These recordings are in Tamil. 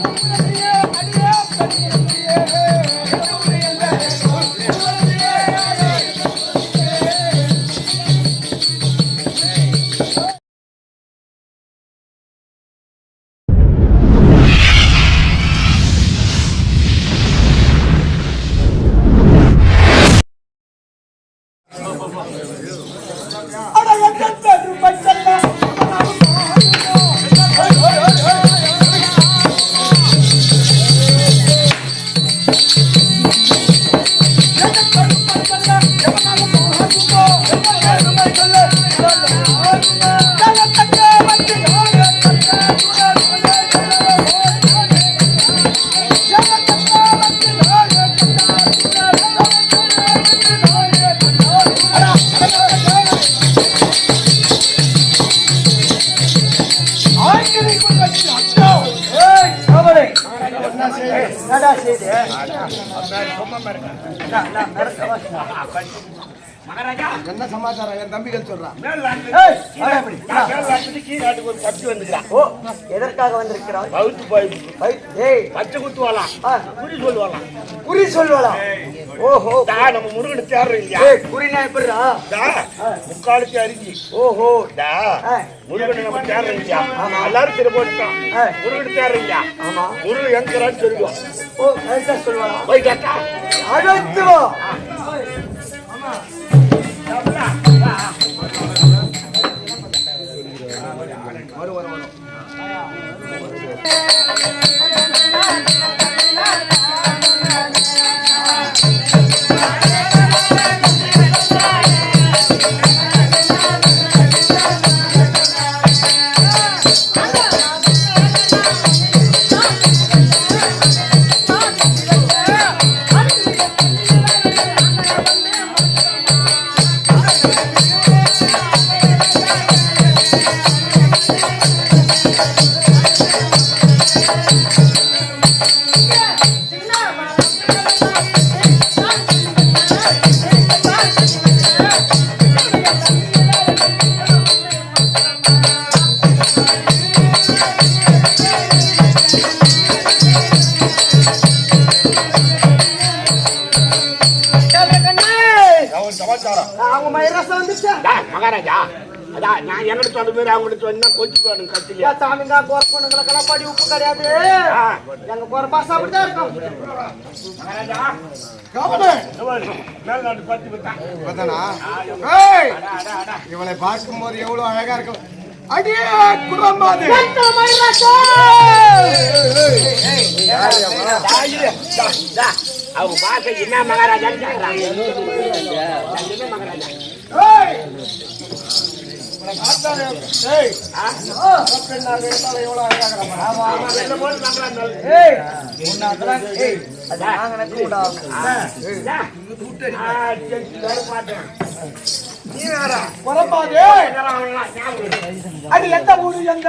அடியே அடியே அடியே لا لا என்ன சமாச்சாரம்? என் தம்பிகள் சொல்றான். ஓ எதற்காக வந்திருக்கிறாய்? ஐ, ஏய். பச்சை குத்துவாலாம் ஆ, குறி சொல்லுவாலாம் குறி சொல்வலா ஓஹோ. நம்ம முருகனு தேர்றோம் இல்லையா? ஏய் குறினா எப்படிடா? முக்காலுக்கு அரிஞ்சி ஓஹோ. ஆ, முருகனை நம்ம தேர்றோம் இல்லையா? எல்லாரும் திரு போட்டுட்டான் ஆ. முருகனு இல்லையா? ஆமா. முருகன் எங்கிறான்னு சொல்லுவோம் ஓ கரெக்டா போய் கேட்டா. அடுத்து வா Yeah. மகாராஜா. அதான் நான் என்னோட சொன்ன மாதிரி அவங்கள்ட்ட சொன்னா கொஞ்சம் வேணும் கத்திலியா சாமிங்க போர் பொண்ணுங்களுக்கெல்லாம் படி உப்பு கிடையாது. எங்க போற பாசம் அப்படிதான் இருக்கும். இவளை பார்க்கும்போது எவ்வளவு அழகா இருக்கும். அடியே அவங்க பாச என்ன மகாராஜா என்ன மகாராஜா. அது அடி எந்த ஊரு எந்த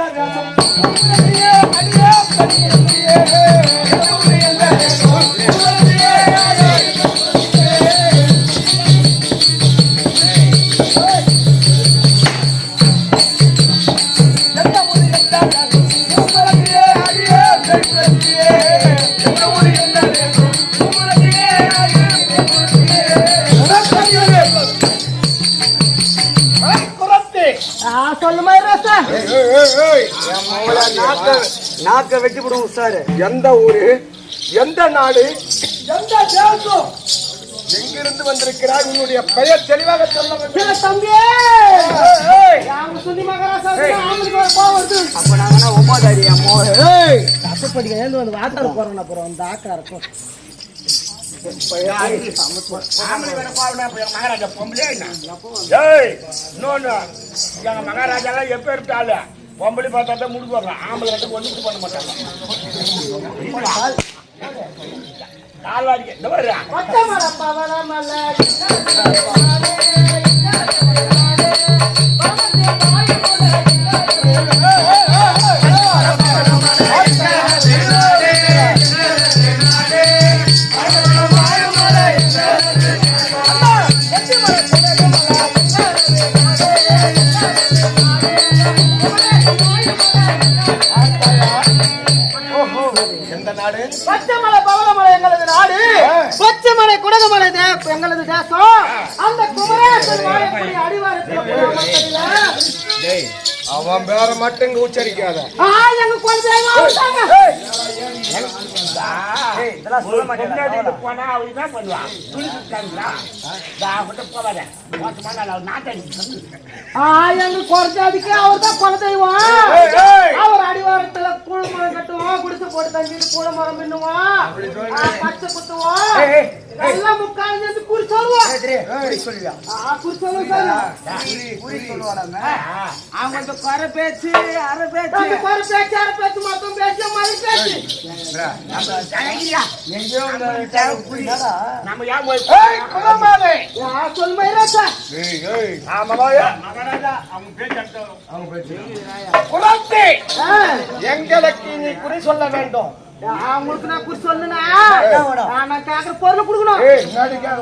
நாக்க நாக்க வெட்டி விடுவோம் சார். எந்த ஊரு? எந்த நாடு? எந்த தேசம்? எங்கிருந்து வந்திருக்கிறாய் உன்னுடைய பெயர் தெளிவாக சொல்ல தம்பி! அப்ப நாங்கன்னா ஒம்பாதாரி அம்மோ. ஏந்து வந்து வாட்டார போறோம் அப்புறம் அந்த ஆக்கா இருக்கும். மகாராஜா பொம்பளையா என்ன? ஏய், இன்னொன்னு, எங்க மகாராஜா எல்லாம் எப்பேற்பட்ட ஆளு? பொம்பளை பார்த்தா தான் முடிவு வரலாம் ஆம்பளை வந்து ஒண்ணுக்கு பண்ண மாட்டாங்க கால் வாரிக்க இந்த பாரு நாடு பச்சைமலை பவளமலை எங்களது நாடு. பச்சைமலை குடகுமலை எங்களது தேசம். அந்த குமரேசன் வாழக்கூடிய அடிவாரத்தில். அவன் பேர மட்டும் இங்க உச்சரிக்காத. குறைஞ்சாதிக்கு. அவர் அடிவாரத்துல கூழமரம் கட்டுவோம் குடிசை போட்டு தங்கிட்டு கூழமரம் பின்னுவோம் ஆ, பச்சை குத்துவோம் ஆ, குறி சொல்லுவோம் சார். அவங்க கொஞ்சம் குறை பேச்சு அரை பேச்சு. அந்த குறை பேச்சு அரை பேச்சு மொத்தம் பேச்சு மறு. பேச்சு நம்ம ஏன் போய் எங்களுக்கு நீ குறி சொல்ல வேண்டும். ஆ, உங்களுக்கு நான் குறி சொல்லுனா நான் கேக்குற பொருள் கொடுக்கணும் ஏய், முன்னாடி கேட்க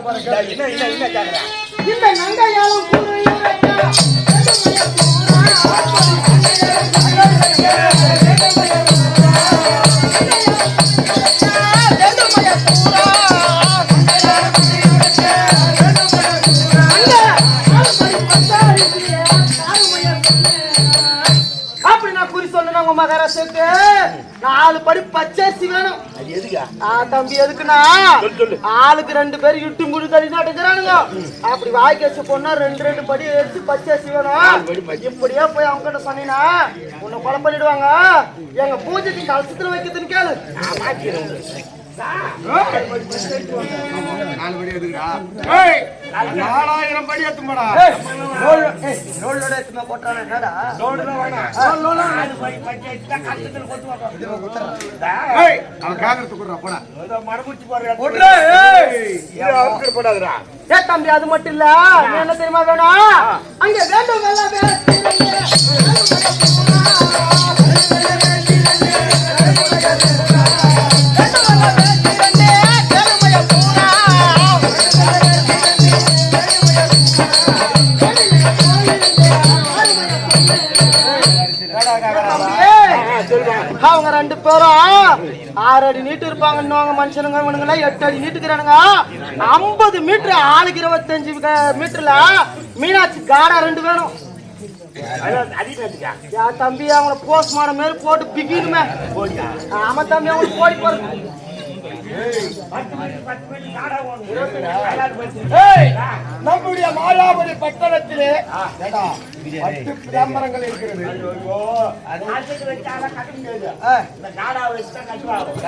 உங்க மகாராஷ்டிரக்கு நாலு படி பச்சரிசி வேணும். தம்பி எதுக்குன்னா. ஆளுக்கு ரெண்டு பேர் இட்டு முடி தள்ளி நட்டுக்கிறானுங்க அப்படி வாய்க்கு வச்சு போனா ரெண்டு ரெண்டு படி எடுத்து பச்சரிசி வேணும். இப்படியே போய் அவங்க கிட்ட சொன்னீங்கன்னா உன்னை கொலை பண்ணிடுவாங்க. எங்க பூஜைக்கு கலசத்துல வைக்கிறதுன்னு கேளு. நாலு படி? ஏய், நாலாயிரம் படி எத்துமாடா போட்டானே என்னடா வேணாம் படி எடுத்தா ஏய், அவன் குடுறா, போடா. போடுற ஏய். இது ஏ தம்பி அது மட்டும் இல்ல நீ என்ன தெரியுமா வேணும் அங்க வேண்டும் எல்லாம் அவங்க ரெண்டு பேரும் ஆறு அடி நீட்டு இருப்பாங்க மனுஷனுங்க இவனுங்களா எட்டு அடி நீட்டுக்கிறானுங்க. ஐம்பது மீட்டர் ஆளுக்கு இருபத்தஞ்சு மீட்டர்ல மீனாட்சி காடா ரெண்டு வேணும். தம்பி அவங்கள போஸ்ட்மார்டம் மாரி போட்டு பிக்கிடுமே போடியா ஆமா தம்பி அவங்களுக்கு போடி போறது நம்முடைய மாலாபுரி பட்டணத்திலே பத்து பிராமணங்கள் இருக்கிறது.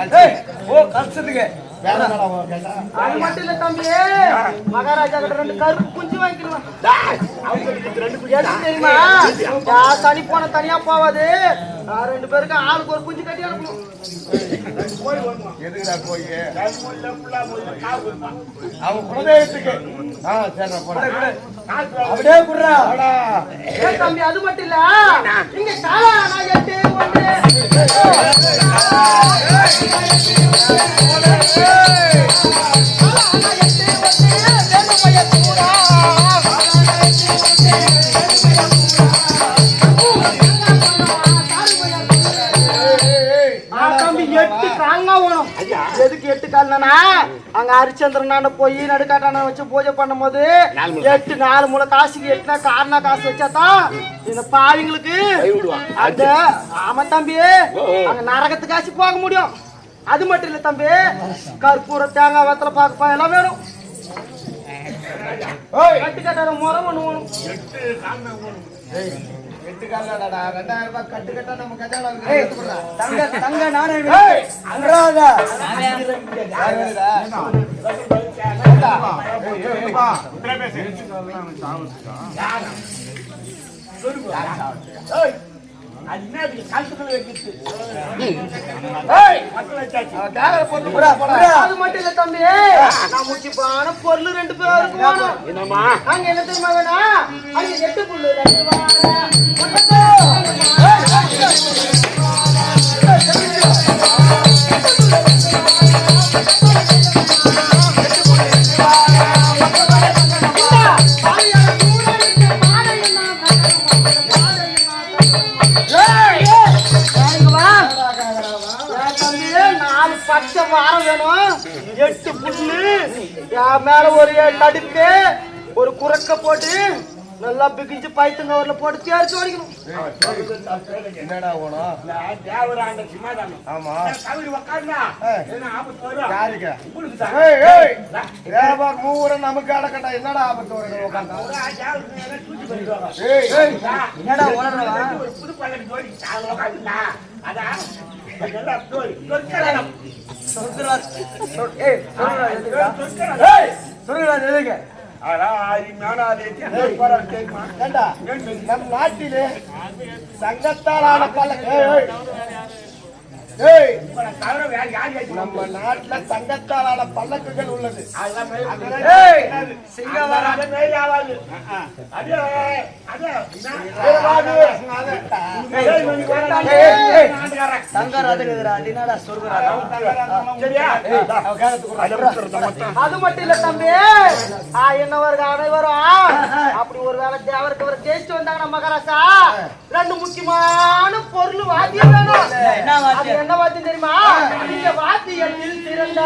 அது ஓ கஷ்டத்துக்கு. அது மட்டும் இல்ல தம்பி. மகாராஜா கிட்ட ரெண்டு கருப்பு தெரியுமா? தனி போன தனியா போவாது. ரெண்டு பேருக்கு ஆளுக்கு ஒரு குஞ்சு கட்டி அனுப்பணும். எதுக்குடா போய்? அவன் குலதெய்வத்துக்கு ஆ அப்படியே குடுறா. தம்பி அது மட்டும் இல்ல. இங்க காலா நான் எட்டு ஒன்று. எதுக்கு எட்டு கால்னா? அங்க ஹரிச்சந்திரனாண்ட போய் நடுக்காட்டான வச்சு பூஜை பண்ணும்போது எட்டு நாலு மூளை காசுக்கு எட்டுனா காரணா காசு வச்சாதான் இந்த பாவிங்களுக்கு அந்த ஆமா தம்பி. அங்க நரகத்துக்காச்சு போக முடியும். அது மட்டும் இல்ல தம்பி. கற்பூர தேங்காய் வத்தல பாக்க எல்லாம் வேணும். ஏய், கட்டு கட்டாத முறை ஒண்ணு வேணும். ஏய், எட்டு காலடாடா ரெண்டாயிரம் ரூபாய் கட்டு கட்டா நம்ம கஜானா. தங்க தங்க முக்கியமான பொருள் ரெண்டு பேருக்கு வேணும் என்னம்மா? அங்க என்ன தெரியுமா வேணும்? அங்க எட்டு புல்லு எட்டு புல்லு என் மேல ஒரு நடுப்பு ஒரு குரக்க போட்டு நல்லா பிகிஞ்சு பைத்தங்க வரல போட்டு தேர்ச்சி வடிக்கணும் என்னடா ஓணும் ஆமா. யாருக்கு? உங்களுக்கு தான் ஏய். ஏய் வேறப்பா மூவரும் நமக்கு அடக்கட்டா என்னடா ஆபத்து உட்காந்தா ஏய் என்னடா ஒரு புது பல்லக்கு நம் நாட்டிலே சங்கத்தாலான பல்ல நம்ம நாட்டுல சங்கத்தாலான பல்லக்குகள் உள்ளது. அது மட்டும் இல்ல தம்பி. ஆ என்னவர்கள் அனைவரும் அப்படி ஒரு வேலை தேவருக்கு ஒரு ஜெயிச்சு வந்தாங்க மகாராசா ரெண்டு முக்கியமான பொருள் வாத்தியம் என்ன வாத்தியம்? என்ன வாத்தியம் தெரியுமா நீங்க வாத்தியத்தில் சிறந்த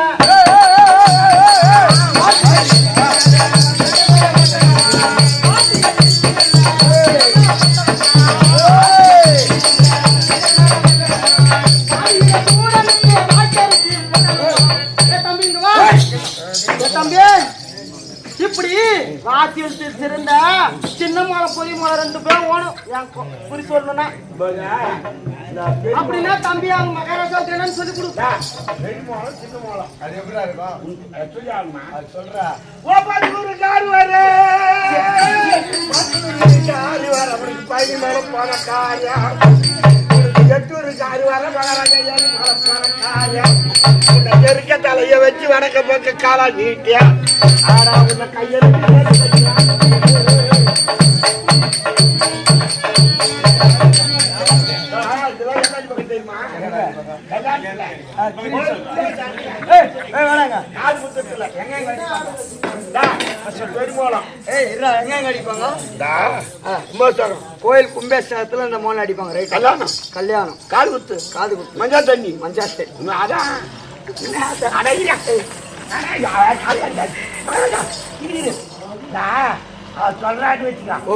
ஏய் இப்படி வாத்தியத்தில் சிறந்த சின்ன மலை பொய் மலை ரெண்டு பேரும் ஓணும் குறி சொல்லணும்னா அப்படின்னா தம்பி அவங்க மகாராஜாவுக்கு என்னன்னு சொல்லி கொடு பெரிய மோளம், சின்ன மோளம். அது இருக்கும் சொல்றா காருவாரு. ஓப்பாத்தூரு காருவாரு. அவனுக்கு பயணி மேல போன காரியம். உனக்கு எட்டூரு காருவாரு, உன்னை எருக்க தலைய வச்சு வடக்க பக்க காலா நீட்டியா? ஆனா உன்னை கையெழுத்து கோயில் கும்பேஸ்வரத்துல இந்த மோளம் அடிப்பாங்க ரைட் கல்யாணம் கல்யாணம் காது குத்து காது குத்து மஞ்சள் தண்ணி மஞ்சாஸ்தே இன்னும் அதான் அட இல்ல. அட இல்ல. அட இல்ல. இரு, இரு. டா, அவ சொல்றான்னு வச்சுக்கோ. ஓ.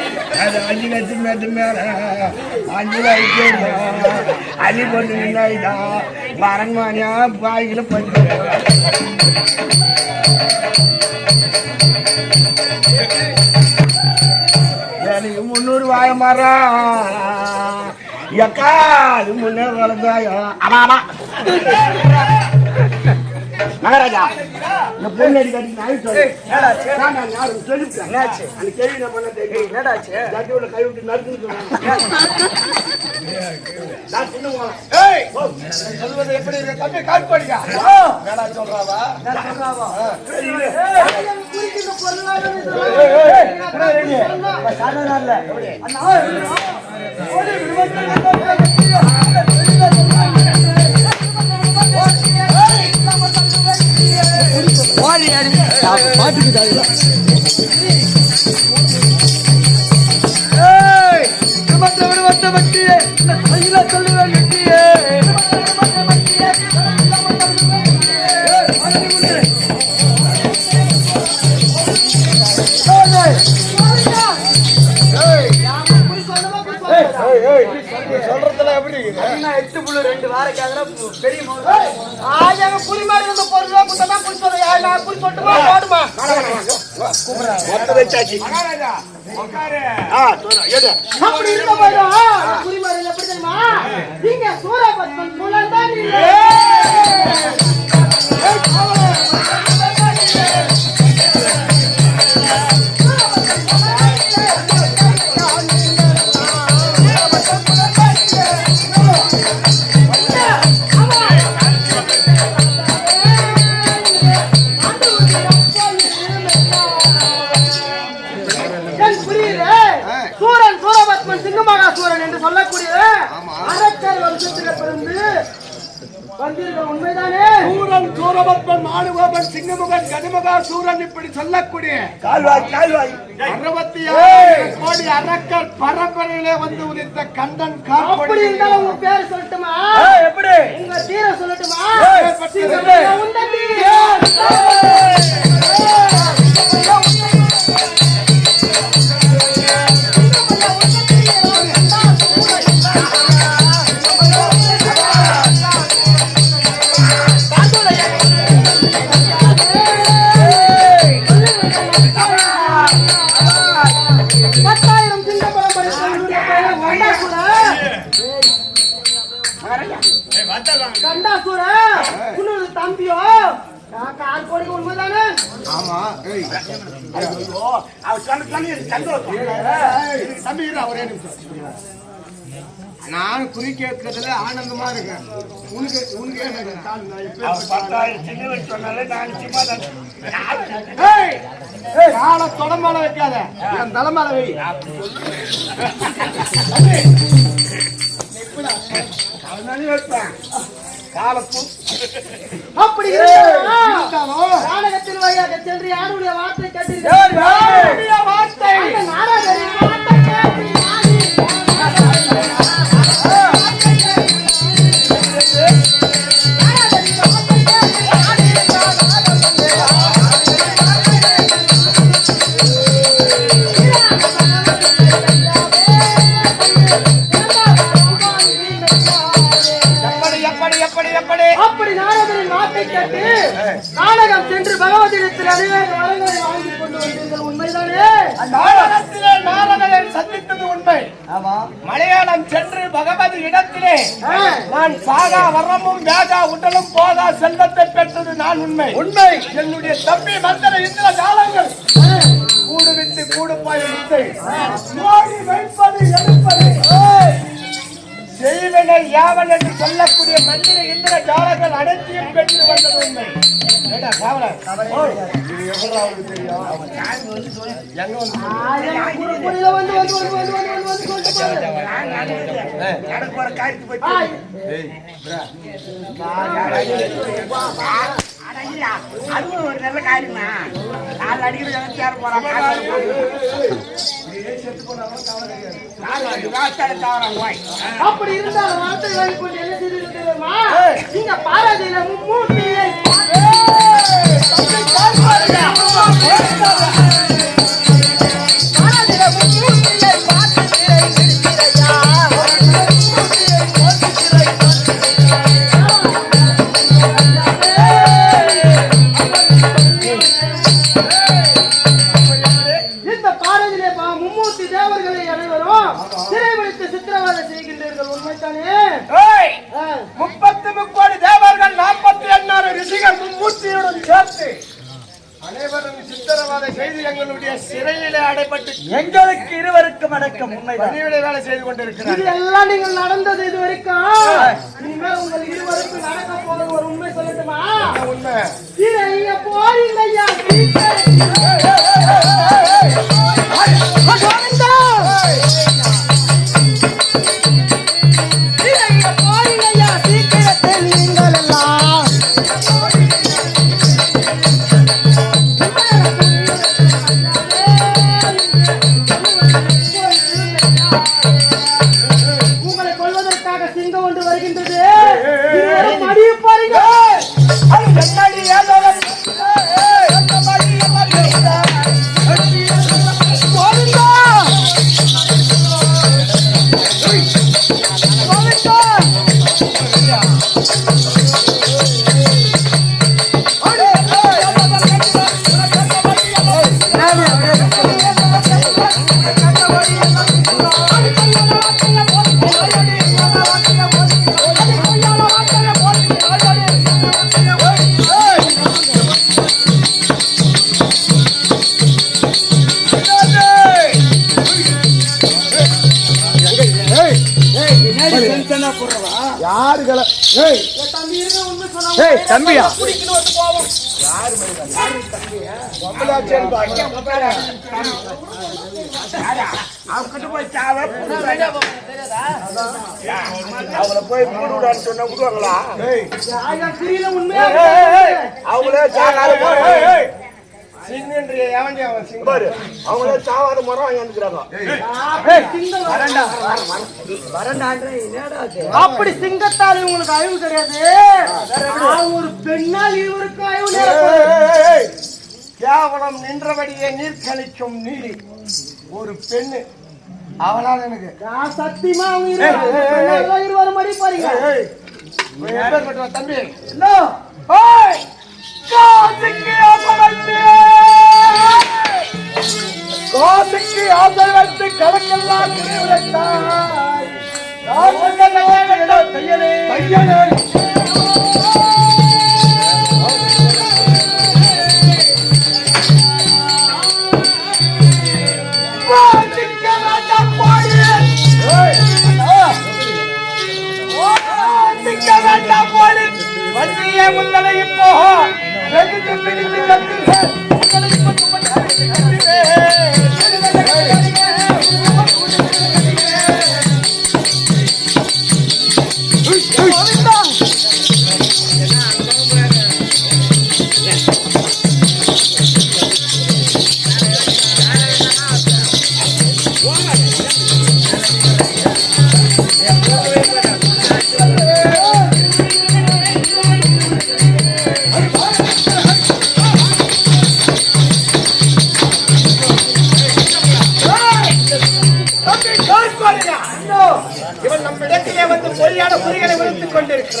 போதா. பள்ளிக்காது மேட்டு அள்ளி போட்டு எனக்கு முன்னூறு வாய மரம் எக்கா அது முன்னே வளர்ந்தாயோ? அடாடா மகாராஜா இந்த பொண்ணு அடி கட்டி நாய் சொல்லு நான் நான் யாரும் சொல்லிவிட்டேன் அந்த கேள்வி பண்ண தெரியும் என்னடாச்சு ஜட்டியோட கை விட்டு எப்படி இருக்கு தம்பி வேணா சொல்றாவா குறிக்கின்ற பொருளாக சாதாரண ஏய் விமத்த விமத்த வட்டியே. கையில எட்டு புள்ள ரெண்டு வாரம் கேக்குற பெரிய ஆஜாங்க புலி மாதிரி இருந்த பொருளா குத்தனா புலி சொல்ல யார் நான் புலி சொல்லட்டுமா? போடுமா? மொத்த வச்சாச்சு. ஆ சொல்றேன் எது அப்படி இருக்க போதும் புலி மாதிரி எப்படி தெரியுமா? நீங்க தான் மானுகோபன் சிங்கமுகன் கனிமகா சூரன் இப்படி சொல்லக்கூடிய கால்வாய் கால்வாய். அறுபத்தி ஏழு கோடி அரக்கர் பரம்பரையிலே வந்து உதித்த கண்டன் இருந்தாலும் உங்க பேர் சொல்லட்டுமா? எப்படி? உங்க தீர சொல்லட்டுமா? தீர. ஒரே நிமிஷம். நான் குறி கேட்கறதுல ஆனந்தமா இருக்கேன். உனக்கு உனக்கு கால் தொடமால வைக்காத. என் தலைமையில வை. அவனாலே வைப்பேன். அப்படி நாடகத்தின் வழியாக சென்று யாருடைய வார்த்தை கேட்டீர்கள் வார்த்தை கேட்டு நாடகம் சென்று பகவதிடத்தில் அதிவேக வரங்களை வாங்கி கொண்டு வந்தீர்கள் உண்மைதானே? நாடகத்திலே நாரதரை சந்தித்தது உண்மை. ஆமா. மலையாளம் சென்று பகவதி இடத்திலே. நான் சாகா வரமும் வேகா உடலும் போகா செல்வத்தை பெற்றது நான் உண்மை. உண்மை. என்னுடைய தம்பி மந்திர இந்திர காலங்கள். கூடு விட்டு கூடு போய் வித்தை வைப்பது செய்வனை யாவன் என்று சொல்லக்கூடிய மந்திர இந்திர ஜாலங்கள் அனைத்தையும் பெற்று வந்தது உண்மை. தெரியும்? எனக்கு ஒரு காய்ச்சி போய் அதுவும் ஒரு நல்ல காரியமா நாலு அடிக்கிற அப்படி இருந்தால் வார்த்தை வாங்கி கொண்டு என்ன செய்திருக்கிறோமா நீங்க பாராதியில மூட்டியை சித்திரவதை செய்து எங்களுடைய சிறையிலே அடைபட்டு எங்களுக்கு இருவருக்கும் அடக்கம் உண்மைதான் பணிவிடை வேலை செய்து இது கொண்டிருக்கிறார்கள் எல்லாம் நீங்கள் நடந்தது இது வரைக்கும் இனிமேல் உங்கள் இருவருக்கும் நடக்க போற ஒரு உண்மை சொல்லட்டுமா உண்மை போறீங்க ஐயா சீக்கிரத்தில் ஏய் தம்பி இருங்க உண்மை சொன்னா ஏய், தம்பியா? பிடிக்கணும் வந்து போவோம் பொம்பளாச்சேன்னு பாருங்க. அவங்கிட்ட போய் சாவ அவங்கள போய் மூடு விடான்னு சொன்னா விடுவாங்களா ஏய் ஆயா கிரியில உண்மையா. அவங்களே சாகாத ஏய், பாரு அவங்களே சாவாத மரம் ஏய், வரேன்டா. அப்படி சிங்கத்தால் இவங்களுக்கு அழிவு கிடையாது. ஒரு பெண்ணால் இவருக்கு அழிவு. கேவலம் நின்றபடியே நீர் கழிக்கும் நீரி ஒரு பெண்ணு. அவனால் எனக்கு சத்தியமா அவங்க. இருவர் மாதிரி பாருங்க தம்பி.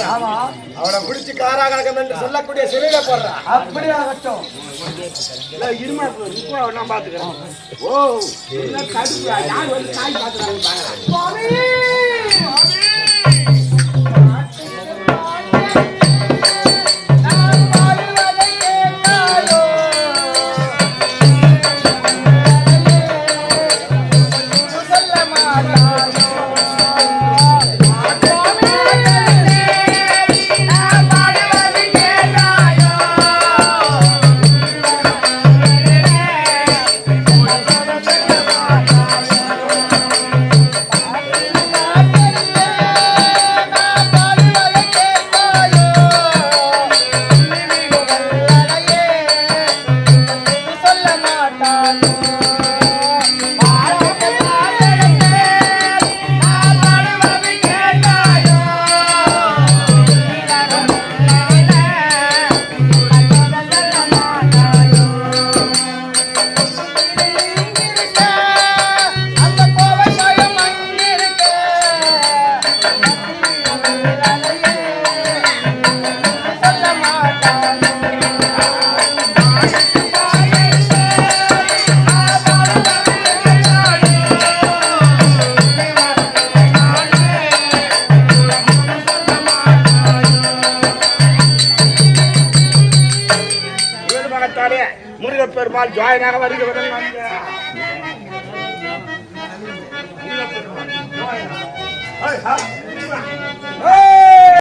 கொண்டிருக்கிறான் அவனை பிடிச்சு காராகரகம் என்று சொல்லக்கூடிய சிறையில போடுறான் அப்படி ஆகட்டும் இருமா நான் பாத்துக்கிறேன் ஓ யார் வந்து காய் பாத்துக்கிறாங்க barbarito,